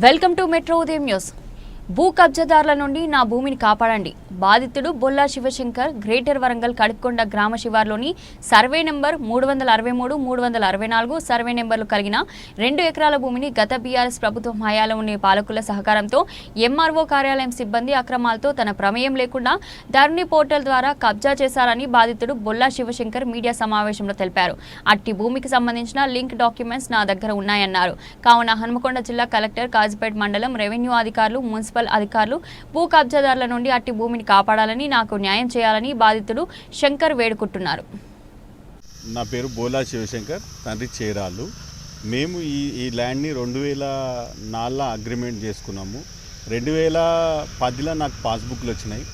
Welcome to metro Udayam news. భూ కబ్జాదారుల నుండి నా భూమిని కాపాడండి. బాధితుడు బొల్లా శివశంకర్ గ్రేటర్ వరంగల్ కడుక్కొండ గ్రామ శివార్లోని సర్వే నెంబర్ మూడు వందల అరవై మూడు మూడు వందల అరవై నాలుగు సర్వే నెంబర్లు కలిగిన రెండు ఎకరాల భూమిని గత బీఆర్ఎస్ ప్రభుత్వం హయాంలోని పాలకుల సహకారంతో ఎంఆర్ఓ కార్యాలయం సిబ్బంది అక్రమాలతో తన ప్రమేయం లేకుండా ధరణి పోర్టల్ ద్వారా కబ్జా చేశారని బాధితుడు బొల్లా శివశంకర్ మీడియా సమావేశంలో తెలిపారు. అట్టి భూమికి సంబంధించిన లింక్ డాక్యుమెంట్స్ నా దగ్గర ఉన్నాయన్నారు. కావున హనుమకొండ జిల్లా కలెక్టర్ కాజిపేట్ మండలం రెవెన్యూ అధికారులు మున్సిపల్ అధికారులు భూ కబ్జాదారుల నుండి అట్టి భూమిని కాపాడాలని నాకు న్యాయం చేయాలని బాధితుడు శంకర్ వేడుకుంటున్నారు. నా పేరు బోలా శివశంకర్ తండ్రి చేరాలు మేము ఈ ఈ ల్యాండ్ని రెండు వేల నాలుగులో అగ్రిమెంట్ చేసుకున్నాము. రెండు వేల పదిలో నాకు పాస్బుక్లు వచ్చినాయి.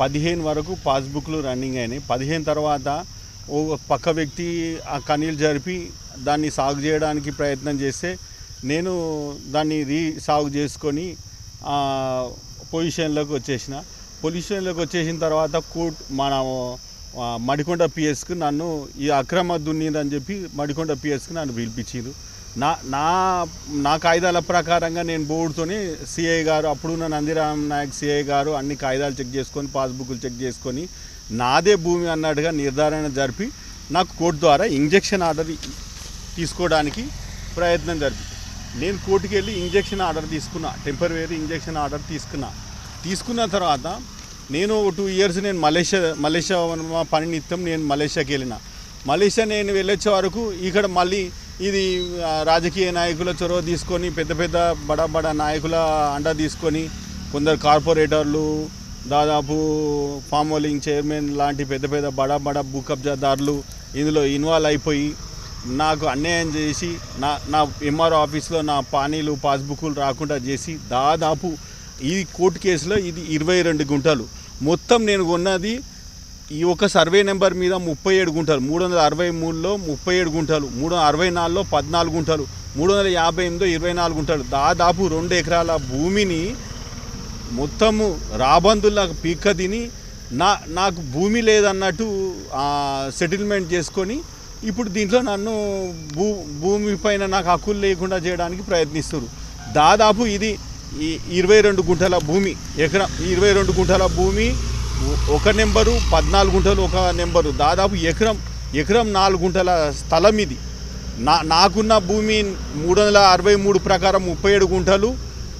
పదిహేను వరకు పాస్బుక్లు రన్నింగ్ అయినాయి. పదిహేను తర్వాత ఓ పక్క వ్యక్తి ఆ కనీలు జరిపి దాన్ని సాగు చేయడానికి ప్రయత్నం చేస్తే నేను దాన్ని రీ సాగు చేసుకొని పొజిషన్లోకి వచ్చేసిన. పొజిషన్లోకి వచ్చేసిన తర్వాత కోర్ట్ మన మడికొండ పిఎస్కి నన్ను ఈ అక్రమ దున్నిందని చెప్పి మడికొండ పిఎస్కి నన్ను పిలిపించారు నా నా నా కాయిదాల ప్రకారంగా నేను బోర్డుతోని సిఐ గారు అప్పుడున్న నందిరామ్ నాయక్ సిఐ గారు అన్ని కాయిదాలు చెక్ చేసుకొని పాస్బుక్లు చెక్ చేసుకొని నాదే భూమి అన్నట్టుగా నిర్ధారణ జరిపి నాకు కోర్టు ద్వారా ఇంజెక్షన్ ఆర్డర్ తీసుకోవడానికి ప్రయత్నం జరిపి నేను కోర్టుకి వెళ్ళి ఇంజెక్షన్ ఆర్డర్ తీసుకున్నా టెంపరీ ఇంజెక్షన్ ఆర్డర్ తీసుకున్నా. తీసుకున్న తర్వాత నేను టూ ఇయర్స్ నేను మలేషియా మలేషియా పని నిత్యం నేను మలేషియాకి వెళ్ళిన. మలేషియా నేను వెళ్ళొచ్చే వరకు ఇక్కడ మళ్ళీ ఇది రాజకీయ నాయకుల చొరవ తీసుకొని పెద్ద పెద్ద బడా బడా నాయకుల అండ తీసుకొని కొందరు కార్పొరేటర్లు దాదాపు ఫామ్ హోలింగ్ చైర్మన్ లాంటి పెద్ద పెద్ద బడా బడా భూ కబ్జాదారులు ఇందులో ఇన్వాల్వ్ అయిపోయి నాకు అన్యాయం చేసి నా నా ఎంఆర్ఓ ఆఫీస్లో నా పానీలు పాస్బుక్లు రాకుండా చేసి దాదాపు ఈ కోర్టు కేసులో ఇది ఇరవై రెండు గుంటలు. మొత్తం నేను కొన్నది ఈ ఒక సర్వే నెంబర్ మీద ముప్పై ఏడు గుంటలు. మూడు వందల అరవై మూడులో ముప్పై ఏడు గుంటలు. మూడు వందల అరవై నాలుగులో పద్నాలుగు గుంటలు. మూడు వందల యాభై ఎనిమిదిలో ఇరవై నాలుగు గుంటలు. దాదాపు రెండు ఎకరాల భూమిని మొత్తము రాబందుల్లా పీక్క తిని నా నాకు భూమి లేదన్నట్టు సెటిల్మెంట్ చేసుకొని ఇప్పుడు దీంట్లో నన్ను భూ భూమి పైన నాకు హక్కులు లేకుండా చేయడానికి ప్రయత్నిస్తారు దాదాపు ఇది ఈ ఇరవై రెండు గుంటల భూమి ఎకరం ఇరవై రెండు గుంటల భూమి ఒక నెంబరు పద్నాలుగు గుంటలు ఒక నెంబరు దాదాపు ఎకరం ఎకరం నాలుగు గుంటల స్థలం ఇది. నా నాకున్న భూమి మూడు వందల అరవై మూడు ప్రకారం ముప్పై ఏడు గుంటలు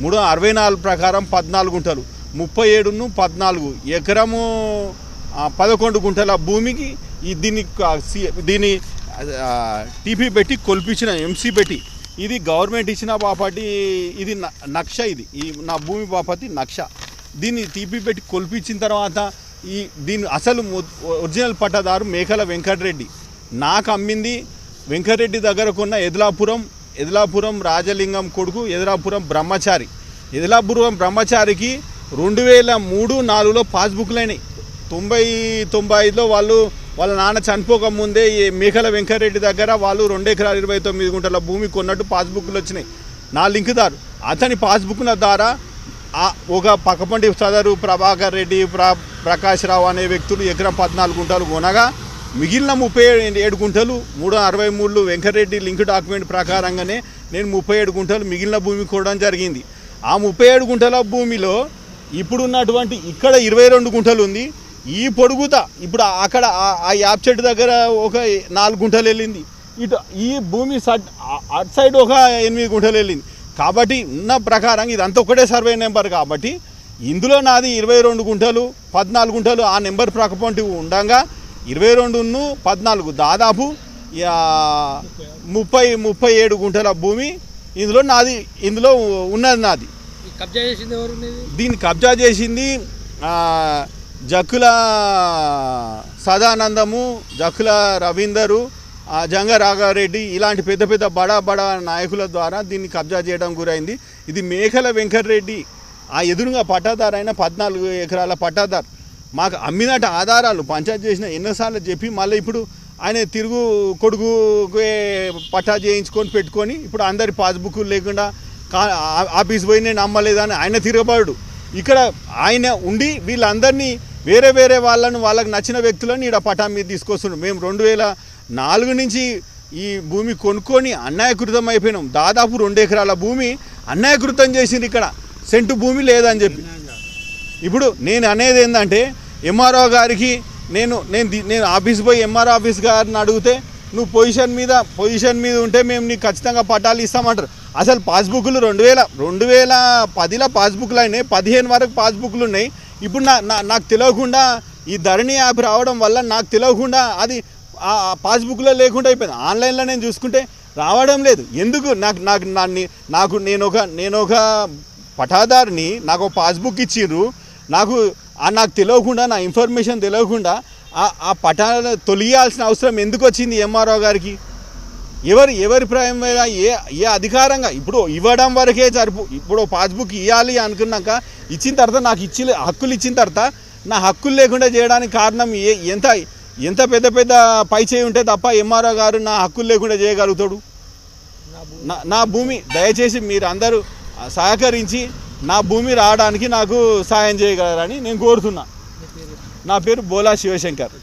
మూడు అరవై నాలుగు ప్రకారం పద్నాలుగు గుంటలు. ముప్పై ఏడును పద్నాలుగు ఎకరము పదకొండు గుంటల భూమికి ఈ దీన్ని దీన్ని టీపీ పెట్టి కొల్పించిన ఎంసీ పెట్టి. ఇది గవర్నమెంట్ ఇచ్చిన బాపటి ఇది నక్ష ఇది. ఈ నా భూమి బాపతి నక్ష. దీన్ని టీపీ పెట్టి కొల్పించిన తర్వాత ఈ దీని అసలు ఒరిజినల్ పట్టదారు మేకల వెంకటరెడ్డి. నాకు అమ్మింది వెంకటరెడ్డి దగ్గర కొన్న ఎదిలాపురం ఎదిలాపురం రాజలింగం కొడుకు ఎదిలాపురం బ్రహ్మచారి. ఎదిలాపురం బ్రహ్మచారికి రెండు వేల మూడు నాలుగులో పాస్బుక్లు అయినాయి తొంభై తొంభై ఐదులో వాళ్ళు వాళ్ళ నాన్న చనిపోక ముందే ఈ మేకల వెంకటరెడ్డి దగ్గర వాళ్ళు రెండు ఎకరాల ఇరవై తొమ్మిది గుంటల భూమి కొన్నట్టు పాస్బుక్లు వచ్చినాయి. నా లింక్దారు అతని పాస్బుక్ల ద్వారా ఒక పక్కపండి సదరు ప్రభాకర్ రెడ్డి ప్ర ప్రకాష్ రావు అనే వ్యక్తులు ఎకరం పద్నాలుగు గుంటలు కొనగా మిగిలిన ముప్పై ఏడు ఏడు గుంటలు మూడు అరవై మూడు వెంకటరెడ్డి లింక్ డాక్యుమెంట్ ప్రకారంగానే నేను ముప్పై ఏడు గుంటలు మిగిలిన భూమి కొనడం జరిగింది. ఆ ముప్పై ఏడు గుంటల భూమిలో ఇప్పుడున్నటువంటి ఇక్కడ ఇరవై రెండు గుంటలు ఉంది. ఈ పొడుగుత ఇప్పుడు అక్కడ ఆ- యాప్ చెట్టు దగ్గర ఒక నాలుగు గుంటలు వెళ్ళింది. ఇటు ఈ భూమి ఆ- అటు సైడ్ ఒక ఎనిమిది గుంటలు వెళ్ళింది. కాబట్టి ఉన్న ప్రకారం ఇదంతా ఒకటే సర్వే నెంబర్ కాబట్టి ఇందులో నాది ఇరవై రెండు గుంటలు పద్నాలుగు గుంటలు ఆ నెంబర్ ప్రక్కపొంటి ఉండగా ఇరవై రెండును పద్నాలుగు దాదాపు ముప్పై ముప్పై ఏడు గుంటల భూమి ఇందులో నాది ఇందులో ఉన్నది నాది. కబ్జా చేసింది ఎవరు దీన్ని కబ్జా చేసింది జకుల జక్కుల సదానందము జక్కుల రవీందరు జంగ రాఘారెడ్డి ఇలాంటి పెద్ద పెద్ద బడా బడా నాయకుల ద్వారా దీన్ని కబ్జా చేయడం గురైంది. ఇది మేకల వెంకటరెడ్డి ఆ ఎదురుగా పట్టాదారు అయిన పద్నాలుగు ఎకరాల పట్టాదారు. మాకు అమ్మినట్టు ఆధారాలు పంచాయతీ చేసిన ఎన్నోసార్లు చెప్పి మళ్ళీ ఇప్పుడు ఆయన తిరుగు కొడుకు పట్టా చేయించుకొని పెట్టుకొని ఇప్పుడు అందరి పాస్బుక్ లేకుండా కా ఆఫీస్ పోయి నేను నమ్మలేదని ఆయన తిరగబడు ఇక్కడ ఆయన ఉండి వీళ్ళందరినీ వేరే వేరే వాళ్ళను వాళ్ళకి నచ్చిన వ్యక్తులను ఈడ పటా మీద తీసుకొస్తున్నాం మేము రెండు వేల నాలుగు నుంచి ఈ భూమి కొనుక్కొని అన్యాయకృతం అయిపోయినాం. దాదాపు రెండు ఎకరాల భూమి అన్యాయకృతం చేసింది ఇక్కడ. సెంటు భూమి లేదని చెప్పి. ఇప్పుడు నేను అనేది ఏంటంటే ఎంఆర్ఓ గారికి నేను నేను నేను ఆఫీస్ పోయి ఎంఆర్ఓ ఆఫీస్ గారిని అడిగితే నువ్వు పొజిషన్ మీద పొజిషన్ మీద ఉంటే మేము నీకు ఖచ్చితంగా పట్టాలు ఇస్తామంటారు. అసలు పాస్బుక్లు రెండు వేల రెండు వేల పదిలో పాస్బుక్లు అయినాయి. పదిహేను వరకు పాస్బుక్లు ఉన్నాయి. ఇప్పుడు నా నా- నాకు తెలియకుండా ఈ ధరణి యాప్ రావడం వల్ల నాకు తెలియకుండా అది ఆ పాస్బుక్లో లేకుండా అయిపోయింది. ఆన్లైన్లో నేను చూసుకుంటే రావడం లేదు. ఎందుకు? నాకు నాకు నాకు నేను ఒక నేను ఒక పటాదారిని నాకు ఒక పాస్బుక్ ఇచ్చిర్రు. నాకు నాకు తెలియకుండా నా ఇన్ఫర్మేషన్ తెలియకుండా ఆ ఆ పటా తొలగియాల్సిన అవసరం ఎందుకు వచ్చింది ఎంఆర్ఓ గారికి? ఎవరు ఎవరి ప్రాయం మీద ఏ ఏ అధికారంగా ఇప్పుడు ఇవ్వడం వరకే జరుపు. ఇప్పుడు పాస్బుక్ ఇవ్వాలి అనుకున్నాక ఇచ్చిన తర్వాత నాకు ఇచ్చి హక్కులు ఇచ్చిన తర్వాత నా హక్కులు లేకుండా చేయడానికి కారణం ఏ ఎంత ఎంత పెద్ద పెద్ద పై చేయి ఉంటే తప్ప ఎంఆర్ఓ గారు నా హక్కులు లేకుండా చేయగలుగుతాడు? నా నా భూమి దయచేసి మీరు అందరూ సహకరించి నా భూమి రావడానికి నాకు సాయం చేయగలరని నేను కోరుతున్నా. నా పేరు బోలా శివశంకర్.